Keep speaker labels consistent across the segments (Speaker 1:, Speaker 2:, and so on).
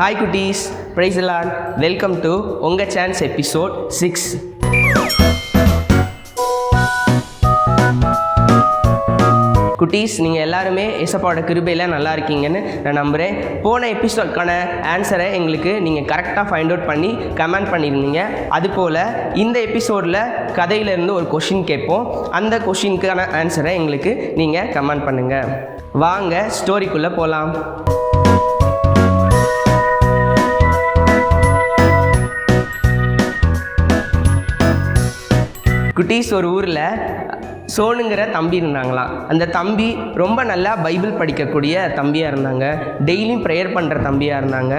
Speaker 1: Hi குட்டீஸ் பிரைஸ்லான் welcome to உங்கள் சான்ஸ் எபிசோட் சிக்ஸ் குட்டீஸ் நீங்கள் எல்லாருமே இசப்பாவோட கிருபையில் நல்லா இருக்கீங்கன்னு நான் நம்புகிறேன் போன எபிசோட்கான ஆன்சரை எங்களுக்கு நீங்கள் கரெக்டாக ஃபைண்ட் அவுட் பண்ணி கமெண்ட் பண்ணியிருந்தீங்க அதுபோல் இந்த எபிசோடில் கதையிலேருந்து ஒரு கொஷின் கேட்போம். அந்த கொஷினுக்கான ஆன்சரை எங்களுக்கு நீங்கள் கமெண்ட் பண்ணுங்கள் வாங்க ஸ்டோரிக்குள்ளே போகலாம் குட்டீஸ் ஒரு ஊரில் சோனுங்கிற தம்பி இருந்தாங்களாம் அந்த தம்பி ரொம்ப நல்லா பைபிள் படிக்கக்கூடிய தம்பியாக இருந்தாங்க. டெய்லியும் ப்ரேயர் பண்ணுற தம்பியாக இருந்தாங்க.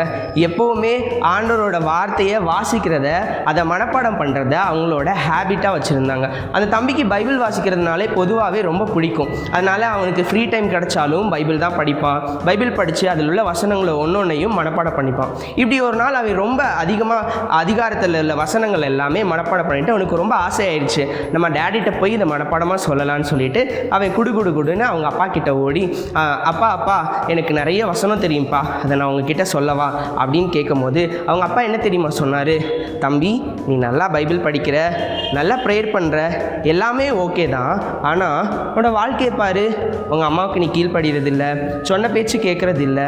Speaker 1: எப்போவுமே ஆண்டவரோட வார்த்தையை வாசிக்கிறத அதை மனப்பாடம் பண்ணுறத அவங்களோட ஹேபிட்டாக வச்சுருந்தாங்க. அந்த தம்பிக்கு பைபிள் வாசிக்கிறதுனாலே பொதுவாகவே ரொம்ப பிடிக்கும். அதனால் அவனுக்கு ஃப்ரீ டைம் கிடைச்சாலும் பைபிள் தான் படிப்பான். பைபிள் படித்து அதில் உள்ள வசனங்களை ஒன்று ஒன்றையும் மனப்பாடம் பண்ணிப்பான். இப்படி ஒரு நாள் அவன் ரொம்ப அதிகமாக அதிகாரத்தில் உள்ள வசனங்கள் எல்லாமே மனப்பாடம் பண்ணிட்டு அவனுக்கு ரொம்ப ஆசையாயிடுச்சு நம்ம டேடிட்ட போய் இதை மனப்பாடமாக சொல்லலாம்னு சொல்லிட்டு அவன் குடு குடு குடுன்னு அவங்க அப்பா கிட்ட ஓடி அப்பா அப்பா எனக்கு நிறைய வசனம் தெரியும்ப்பா அதை நான் உங்ககிட்ட சொல்லவா? அப்படின்னு கேட்கும்போது அவங்க அப்பா என்ன தெரியுமா சொன்னார்? தம்பி நீ நல்லா பைபிள் படிக்கிற நல்லா ப்ரேயர் பண்ணுற எல்லாமே ஓகே தான். ஆனால் உன்னோட வாழ்க்கையை பாரு. உங்கள் அம்மாவுக்கு நீ கீழ்ப்படுகிறதில்ல சொன்ன பேச்சு கேட்குறதில்ல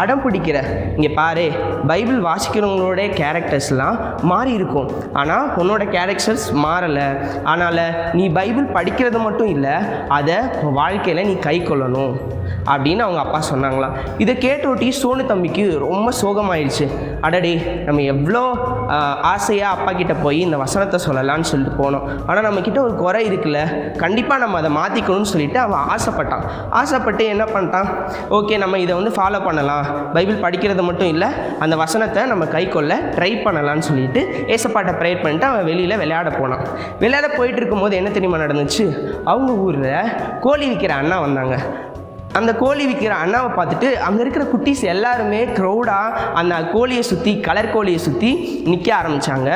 Speaker 1: அடம் பிடிக்கிற. இங்கே பாரு பைபிள் வாசிக்கிறவங்களோட கேரக்டர்ஸ்லாம் மாறி இருக்கும் ஆனால் உன்னோட கேரக்டர்ஸ் மாறலை. அதனால் நீ பைபிள் படிக்கிறது மட்டும் இல்லை அதை உன் வாழ்க்கையில் நீ கை கொள்ளணும். அப்படின்னு அவங்க அப்பா சொன்னாங்களாம் இதை கேட்டோட்டி சோனு தம்பிக்கு ரொம்ப சோகமாயிடுச்சு அடடே நம்ம எவ்வளோ ஆசையாக அப்பா கிட்ட போய் இந்த வசனத்தை சொல்லலாம்னு சொல்லிட்டு போனோம். ஆனால் நம்மக்கிட்ட ஒரு குறை இருக்குல்ல. கண்டிப்பாக நம்ம அதை மாற்றிக்கணும்னு சொல்லிட்டு அவன் ஆசைப்பட்டான். ஆசைப்பட்டு என்ன பண்ணிட்டான்? ஓகே நம்ம இதை வந்து ஃபாலோ பண்ணலாம். பைபிள் படிக்கிறது மட்டும் இல்லை அந்த வசனத்தை நம்ம கை கொள்ள ட்ரை பண்ணலான்னு சொல்லிட்டு ஏசப்பாட்டை ப்ரேயர் பண்ணிட்டு அவன் வெளியில் விளையாட போனான். விளையாட போயிட்டு இருக்கும்போது என்ன தெரியுமா நடந்துச்சு? அவங்க ஊரில் கோழி விற்கிற அண்ணா வந்தாங்க. அந்த கோழி விற்கிற அண்ணாவை பார்த்துட்டு அங்கே இருக்கிற குட்டீஸ் எல்லாருமே க்ரௌடாக அந்த கோழியை சுற்றி கலர் கோழியை சுற்றி நிற்க ஆரம்பித்தாங்க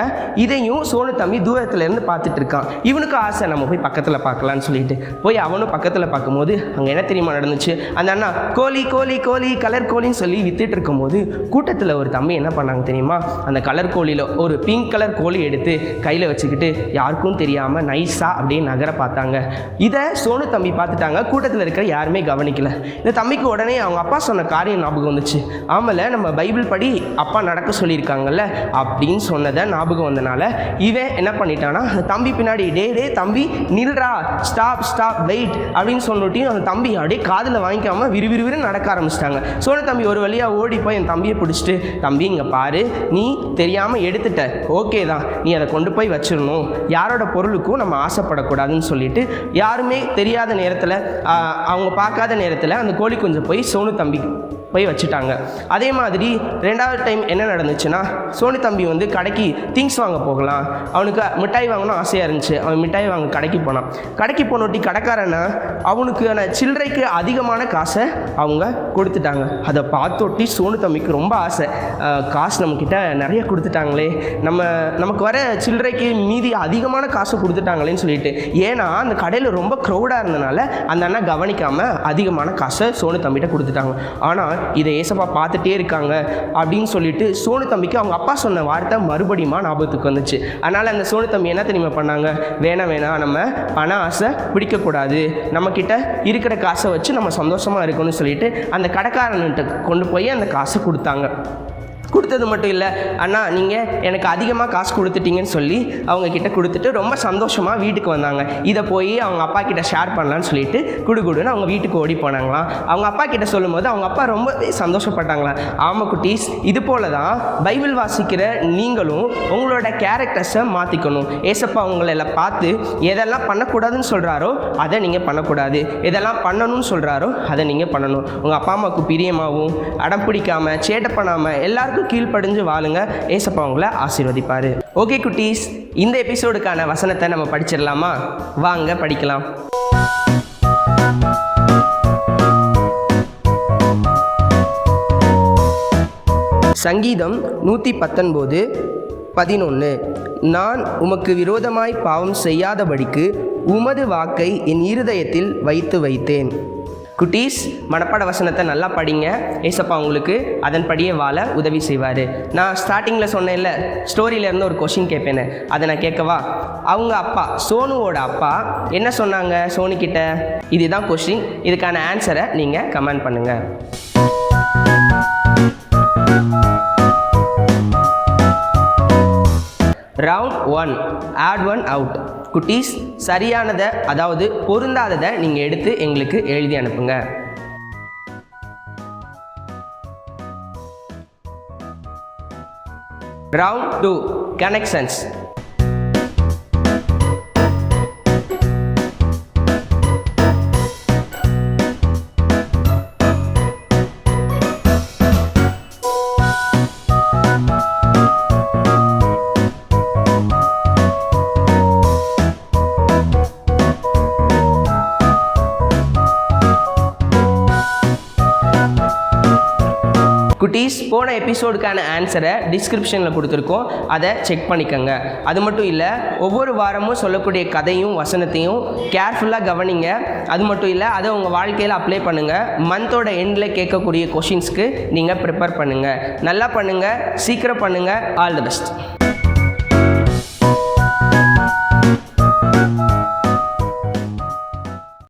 Speaker 1: இதையும் சோனு தம்பி தூரத்துலேருந்து பார்த்துட்டு இருக்கான். இவனுக்கு ஆசை நம்ம போய் பக்கத்தில் பார்க்கலான்னு சொல்லிட்டு. போய் அவனும் பக்கத்தில் பார்க்கும்போது அங்கே என்ன தெரியுமா நடந்துச்சு? அந்த அண்ணா கோழி கோழி கோழி கலர் கோழின்னு சொல்லி வித்துட்டு இருக்கும்போது கூட்டத்தில் ஒரு தம்பி என்ன பண்ணாங்க தெரியுமா? அந்த கலர் கோழியில் ஒரு பிங்க் கலர் கோழி எடுத்து கையில் வச்சுக்கிட்டு யாருக்கும் தெரியாமல் நைஸாக அப்படியே நகர பார்த்தாங்க. இதை சோனு தம்பி பார்த்துட்டாங்க. கூட்டத்தில் இருக்கிற யாருமே கவனிக்கல. இந்த தம்பிக்கு உடனே அவங்க அப்பா சொன்ன காரியம் ஞாபகம் வந்துச்சு. ஆமல நம்ம பைபிள் படி அப்பா நடக்க சொல்லியிருக்காங்கல்ல அப்படின்னு சொன்னதை ஞாபகம் வந்தனால இவன் என்ன பண்ணிட்டானா அந்த தம்பி பின்னாடி டே டே தம்பி நில்றா ஸ்டாப் ஸ்டாப் வெயிட் அப்படின்னு சொல்லிட்டியும் அந்த தம்பி அப்படியே காதில் வாங்கிக்காம விறுவிறுவிறு நடக்க ஆரம்பிச்சிட்டாங்க. சோழ தம்பி ஒரு வழியாக ஓடி போய் என் தம்பியை பிடிச்சிட்டு தம்பி இங்கே பாரு நீ தெரியாமல் எடுத்துட்ட. ஓகே தான் நீ அதை கொண்டு போய் வச்சிடணும். யாரோட பொருளுக்கும் நம்ம ஆசைப்படக்கூடாதுன்னு சொல்லிட்டு யாருமே தெரியாத நேரத்தில் அவங்க பார்க்காத நேரத்தில் அந்த கோழி கொஞ்சம் போய் சோனு தம்பி போய் வச்சுட்டாங்க. அதே மாதிரி ரெண்டாவது டைம் என்ன நடந்துச்சுன்னா சோனி தம்பி வந்து கடைக்கு திங்ஸ் வாங்க போகலாம். அவனுக்கு மிட்டாய் வாங்கணும் ஆசையாக இருந்துச்சு. அவன் மிட்டாய் வாங்க கடைக்கு போனான். கடைக்கு போனோட்டி கடைக்காரனை அவனுக்கான சில்லறைக்கு அதிகமான காசை அவங்க கொடுத்துட்டாங்க. அதை பார்த்தோட்டி சோனு தம்பிக்கு ரொம்ப ஆசை. காசு நம்மக்கிட்ட நிறைய கொடுத்துட்டாங்களே. நம்ம நமக்கு வர சில்லறைக்கு மீதி அதிகமான காசு கொடுத்துட்டாங்களேன்னு சொல்லிட்டு ஏன்னா அந்த கடையில் ரொம்ப க்ரௌடாக இருந்தனால அந்த அண்ணா கவனிக்காமல் அதிகமான காசை சோனு தம்பிகிட்ட கொடுத்துட்டாங்க. ஆனால் இதை ஏசப்பா பார்த்துட்டே இருக்காங்க அப்படின்னு சொல்லிட்டு சோனு தம்பிக்கு அவங்க அப்பா சொன்ன வார்த்தை மறுபடியும் ஞாபகத்துக்கு வந்துச்சு. அதனால் அந்த சோனு தம்பி என்ன தெரியுமா பண்ணாங்க? வேணாம் வேணாம். நம்ம பண ஆசை பிடிக்கக்கூடாது. நம்மக்கிட்ட இருக்கிற காசை வச்சு நம்ம சந்தோஷமாக இருக்கணும்னு சொல்லிட்டு அந்த கடைக்காரன்கிட்ட கொண்டு போய் அந்த காசை கொடுத்தாங்க. கொடுத்தது மட்டும் இல்லை. அண்ணா நீங்கள் எனக்கு அதிகமாக காசு கொடுத்துட்டீங்கன்னு சொல்லி அவங்க கிட்ட கொடுத்துட்டு ரொம்ப சந்தோஷமாக வீட்டுக்கு வந்தாங்க. இதை போய் அவங்க அப்பா கிட்ட ஷேர் பண்ணலான்னு சொல்லிட்டு குடுகுடுன்னு அவங்க வீட்டுக்கு ஓடி போனாங்களாம். அவங்க அப்பா கிட்ட சொல்லும்போது அவங்க அப்பா ரொம்ப சந்தோஷப்பட்டாங்களாம். ஆமாம் குட்டீஸ் இது போல தான் பைபிள் வாசிக்கிற நீங்களும் உங்களோட கேரக்டர்ஸை மாற்றிக்கணும் ஏசப்பா உங்களை பார்த்து எதெல்லாம் பண்ணக்கூடாதுன்னு சொல்கிறாரோ அதை நீங்கள் பண்ணக்கூடாது. எதெல்லாம் பண்ணணும்னு சொல்கிறாரோ அதை நீங்கள் பண்ணணும். உங்கள் அப்பா அம்மாவுக்கு பிரியமாகவும் அடம் பிடிக்காம சேட்டை பண்ணாமல் எல்லாருக்கும் கீழ்ப்படிஞ்சு வாழுங்க. ஏசப்பா உங்களை ஆசீர்வதிப்பார். ஓகே குட்டீஸ். இந்த எபிசோடுக்கான வசனத்தை நம்ம படிச்சிடலாமா? வாங்க படிக்கலாம். சங்கீதம் நூற்றி பத்தொன்பது பதினொன்று நான் உமக்கு விரோதமாய் பாவம் செய்யாதபடிக்கு உமது வாக்கை என் இருதயத்தில் வைத்து வைத்தேன். குட்டீஸ் மனப்பாட வசனத்தை நல்லா படிங்க. ஏசப்பா உங்களுக்கு அதன்படியே வாழ உதவி செய்வார். நான் ஸ்டார்டிங்கில் சொன்னேன்ல ஸ்டோரியிலேருந்து ஒரு கொஷின் கேட்பேன்னு அதை நான் கேட்கவா? அவங்க அப்பா சோனுவோட அப்பா என்ன சொன்னாங்க சோனு இதுதான் கொஷின் இதுக்கான ஆன்சரை நீங்கள் கமெண்ட் பண்ணுங்கள் round one odd one out குட்டீஸ் சரியானதை அதாவது பொருந்தாததை நீங்கள் எடுத்து எங்களுக்கு எழுதி அனுப்புங்க. ரவுண்ட் டூ கனெக்ஷன்ஸ் குட்டீஸ் போன எபிசோடுக்கான ஆன்சரை டிஸ்கிரிப்ஷனில் கொடுத்துருக்கோம். அதை செக் பண்ணிக்கோங்க. அது மட்டும் இல்லை ஒவ்வொரு வாரமும் சொல்லக்கூடிய கதையும் வசனத்தையும் கேர்ஃபுல்லாக கவனிங்க. அது மட்டும் இல்லை அதை உங்கள் வாழ்க்கையில் அப்ளை பண்ணுங்கள் மந்தோட எண்டில் கேட்கக்கூடிய கொஷின்ஸ்க்கு நீங்கள் ப்ரிப்பேர் பண்ணுங்கள் நல்லா பண்ணுங்கள் சீக்கிரம் பண்ணுங்கள் ஆல் தி பெஸ்ட்